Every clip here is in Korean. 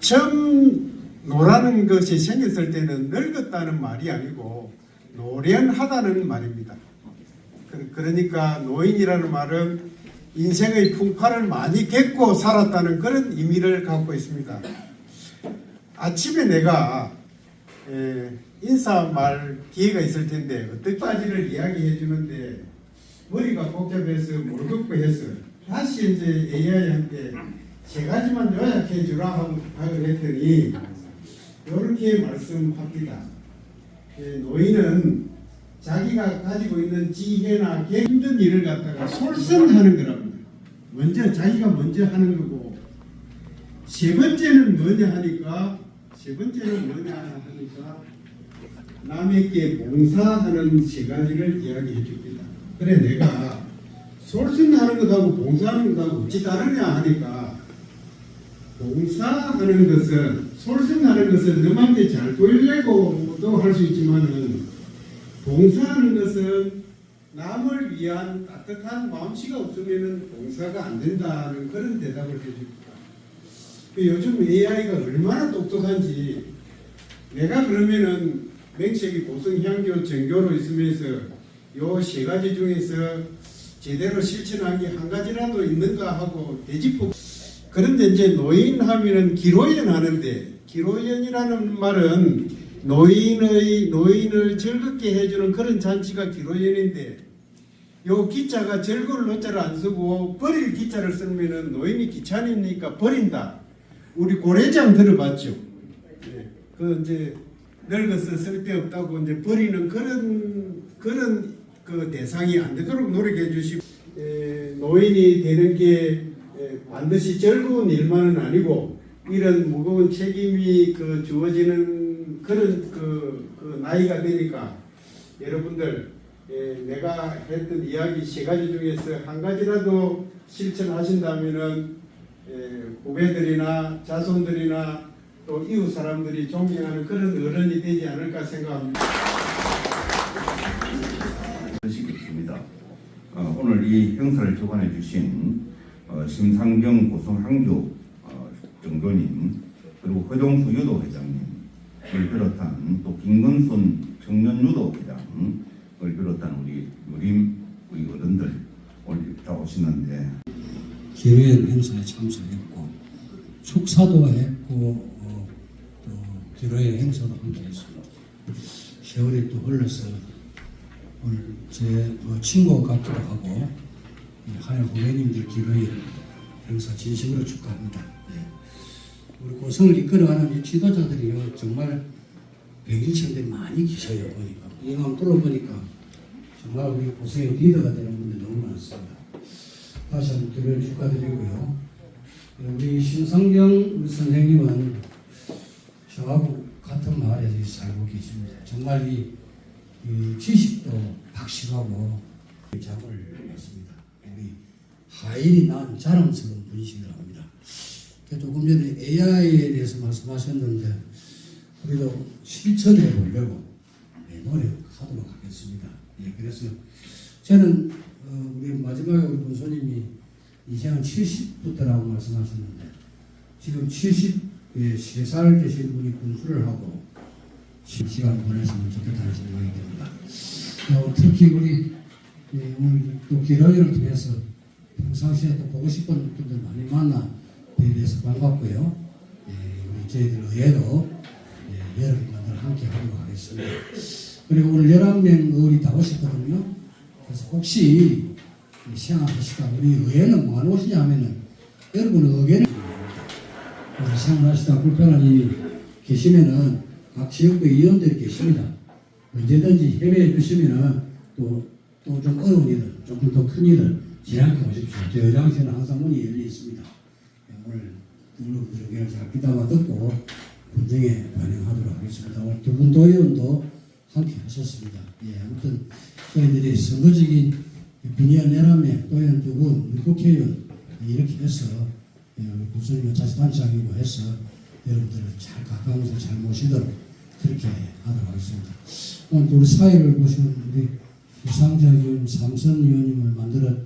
처음 노라는 것이 생겼을 때는 늙었다는 말이 아니고 노련하다는 말입니다. 그- 그러니까 노인이라는 말은 인생의 풍파를 많이 겪고 살았다는 그런 의미를 갖고 있습니다. 아침에 내가 에, 인사 말 기회가 있을 텐데 어떻게 까지를 이야기해 주는데 머리가 복잡해서 모르겠고 해서 다시 이제 AI한테 세 가지만 요약해 주라 하고 했더니 이렇게 말씀합니다. 예, 노인은 자기가 가지고 있는 지혜나 계- 힘든 일을 갖다가 솔선하는 거랍니다. 먼저 자기가 먼저 하는 거고 세 번째는 뭐냐 하니까 세 번째는 뭐냐 하니까 남에게 봉사하는 세 가지를 이야기해 줍니다. 그래 내가 솔선하는 것하고 봉사하는 것하고 어찌 다르냐 하니까 봉사하는 것은 솔선하는 것은 너한테 잘 보이려고도 할 수 있지만은 봉사하는 것은 남을 위한 따뜻한 마음씨가 없으면은 봉사가 안 된다는 그런 대답을 해줍니다. 그 요즘 AI가 얼마나 똑똑한지 내가 그러면은 맹sek이 고성향교 정교로 있으면서 요 세 가지 중에서 제대로 실천한 게 한 가지라도 있는가 하고 되짚고 그런데 이제 노인 하면은 기로연 하는데 기로연이라는 말은 노인의 노인을 즐겁게 해주는 그런 잔치가 기로연인데 요 기자가 즐거울 노자를 안 쓰고 버릴 기자를 쓰면은 노인이 귀찮으니까 버린다. 우리 고래장 들어봤죠? 예. 그 이제 늙어서 쓸데없다고 이제 버리는 그런 그런 그 대상이 안 되도록 노력해 주시고 에, 노인이 되는 게 에, 반드시 즐거운 일만은 아니고 이런 무거운 책임이 그 주어지는 그런 그, 그 나이가 되니까 여러분들 에, 내가 했던 이야기 세 가지 중에서 한 가지라도 실천하신다면은 에, 후배들이나 자손들이나 또 이웃 사람들이 존경하는 그런 어른이 되지 않을까 생각합니다. 시겠습니다. 어, 오늘 이 행사를 주관해 주신 어, 심상경 고성항교 어, 정교님 그리고 허종수 유도 회장님을 비롯한 또 김건순 청년 유도 회장을 비롯한 우리 누림 우리 어른들 오늘 다 오시는데 기회연 행사에 참석했고 축사도 했고 어, 또 기로의 행사도 함께 했습니다. 세월이 또 흘러서 오늘 제 어, 친구 같기도 하고 이 하얀 후배님들 기로의 행사 진심으로 축하합니다. 예. 우리 고성을 이끌어가는 이 지도자들이요 정말 백일천대 많이 계셔요 보니까 이만 뚫어보니까 정말 우리 고성의 리더가 되는 분들 너무 많습니다. 다시 한번 기도를 축하드리고요. 우리 신성경 우리 선생님은 저하고 같은 마을에서 살고 계십니다. 정말 이, 이 지식도 박식하고 잠을 받습니다. 우리 하인이 난 자랑스러운 분이시기도 합니다. 그 조금 전에 AI에 대해서 말씀하셨는데 우리도 실천해 보려고 네, 노력하도록 하겠습니다. 예, 그래서 저는 어, 우리 마지막에 우리 본소님이 이제는 70부터라고 말씀하셨는데 지금 73살 되신 분이 군수를 하고 시- 시간 보내시면 좋겠다는 생각이 듭니다. 어, 특히 우리 예, 오늘 또 기러기를 통해서 평상시에 또 보고 싶은 분들 많이 만나 뵈서 반갑고요. 예, 우리 저희들 의회도 예, 여러분들 함께 하도록 하겠습니다. 그리고 오늘 11명 의원이 다 오셨거든요. 그래서 혹시 시행하시다 우리 의회는 뭐하러 오시냐 하면은 여러분 의견을 시행하시다 불편한 일이 계시면은 각 지역구 의원들이 계십니다. 언제든지 협의해 주시면은 또 또 좀 어려운 일을 조금 더 큰 일을 지향해 오십시오. 저희 의장실은 항상 문이 열려 있습니다. 예, 오늘 여러분들 의견을 잘 귀담아 듣고 분쟁에 반영하도록 하겠습니다. 오늘 두분 도의원도 함께 하셨습니다. 예, 아무튼 저희들이 선거적인 분위원 11명, 도의원 두 분, 국회의원 이렇게 해서 예, 우리 구순이가 자치단장이고 해서 여러분들을 잘 가까운 곳에 잘 모시도록 그렇게 하도록 하겠습니다. 오늘 또 우리 사회를 보시는 우리 유상자 의원, 삼선 의원님을 만들어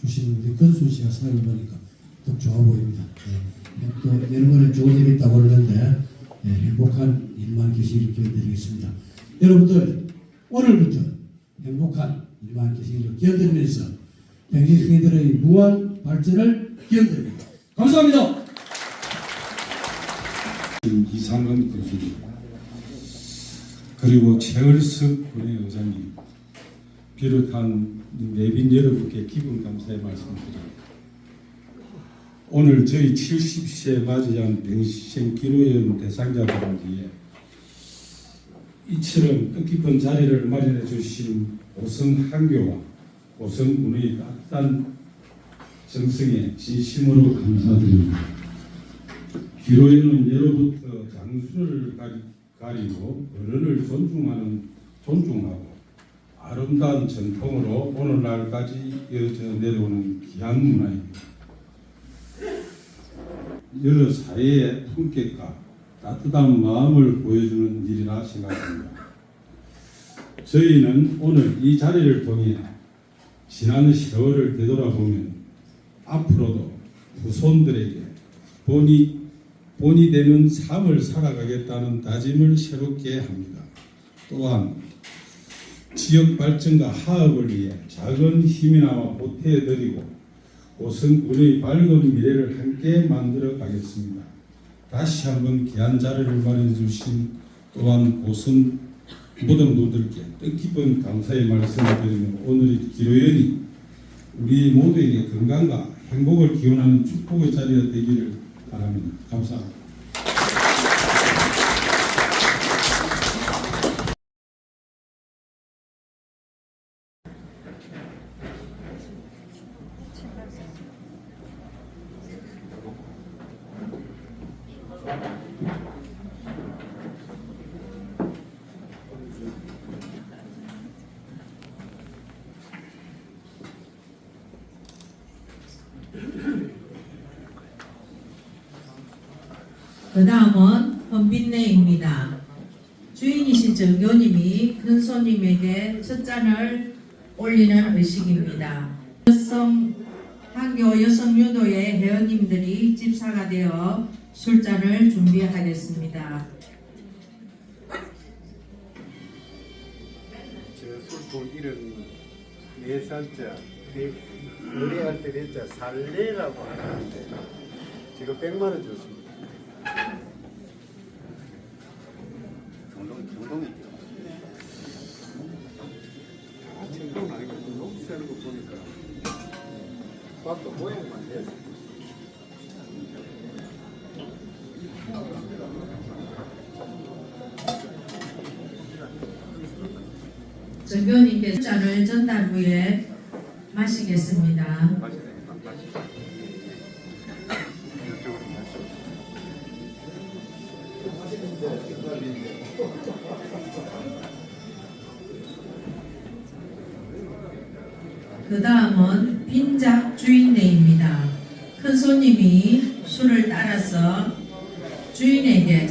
주신 우리 건순 씨가 사회를 보니까 더 좋아 보입니다. 예, 또 여러 번에 좋은 일이 있다고 그러는데 예, 행복한 일만 계시기를 기원드리겠습니다. 여러분들 오늘부터 행복한 일만 계시기를 기원드리면서 백신 시민들의 무한 발전을 기원드립니다. 감사합니다. 이상근 교수님 그리고 최을석 군의 의장님 비롯한 내빈 여러분께 기분 감사의 말씀드립니다. 오늘 저희 70세 맞이한 기로연 대상자들을 위해 이처럼 뜻깊은 자리를 마련해 주신 고성한교와 고성군의 따뜻한 정성에 진심으로 감사드립니다. 기로에는 예로부터 장수를 가리- 가리고 어른을 존중하는 존중하고 아름다운 전통으로 오늘날까지 이어져 내려오는 귀한 문화입니다. 여러 사회의 품격과 따뜻한 마음을 보여주는 일이라 생각합니다. 저희는 오늘 이 자리를 통해 지난 세월을 되돌아보면 앞으로도 후손들에게 본이 본이 되는 삶을 살아가겠다는 다짐을 새롭게 합니다. 또한 지역 발전과 화합을 위해 작은 힘이나마 보태드리고 고성군의 밝은 미래를 함께 만들어 가겠습니다. 다시 한번 귀한 자리를 마련해 주신 또한 고성 모든 분들께 뜻깊은 감사의 말씀을 드리며 오늘의 기로연이 우리 모두에게 건강과 행복을 기원하는 축복의 자리가 되기를 바랍니다. 감사합니다. 그 다음은 헌빈내입니다. 주인이신 정교님이 큰 손님에게 첫 잔을 올리는 의식입니다. 여성 한교 여성 유도의 회원님들이 집사가 되어 술잔을 준비하겠습니다. 저 술통 이름 네 살짜 노래할 때 진짜 살레라고 하는데 지금 100만 원 줬습니다. 정동 정동이죠. 아, 정동 아니고 녹쓰는거 보니까 밥도 모양만 해서 정교님께 잔을 전달 후에 마시겠습니다. 이쪽으로 손님이 술을 따라서 주인에게